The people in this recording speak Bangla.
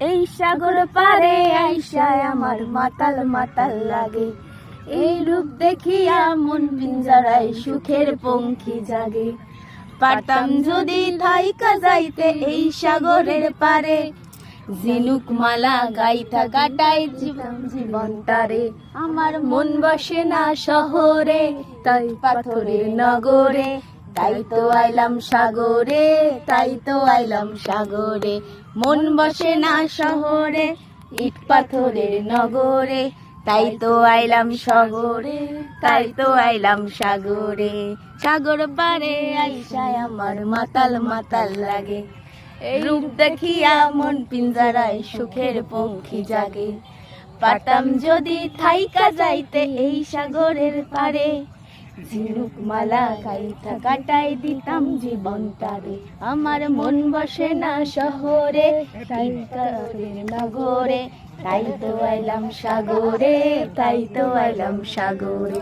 এই সাগর পারে আইসায় আমার মাতাল মাতাল লাগে। এই রূপ দেখিয়া মন পিঞ্জারায় সুখের পঙ্খী জাগে। পারতাম যদি থাইকা যাইতে এই সাগরের পারে ঝিনুক মালা গাইথা কাটাই জীবন জীবন তারে আমার মন বসে না শহরে, তাই পাথরের নগরে তাই তো আইলাম সাগরে, তাই তো আইলাম সাগরে। মন বসে না শহরে, ইট পাথরের নগরে। তাই তো আইলাম সাগরে, তাই তো আইলাম সাগরে। সাগর পারে আইসায় আমার মাতাল মাতাল লাগে। রূপ দেখিয়া মন পিঞ্জারায় সুখের পঙ্খী জাগে। পারতাম যদি থাইকা যাইতে এই সাগরের পারে। ঝিনুক মালা গাইথা কাটাই দিতাম জীবন তারে আমার মন বসে না শহরে, তাই কারের নগরে। তাই তো আইলাম সাগরে, তাই তো আইলাম সাগরে।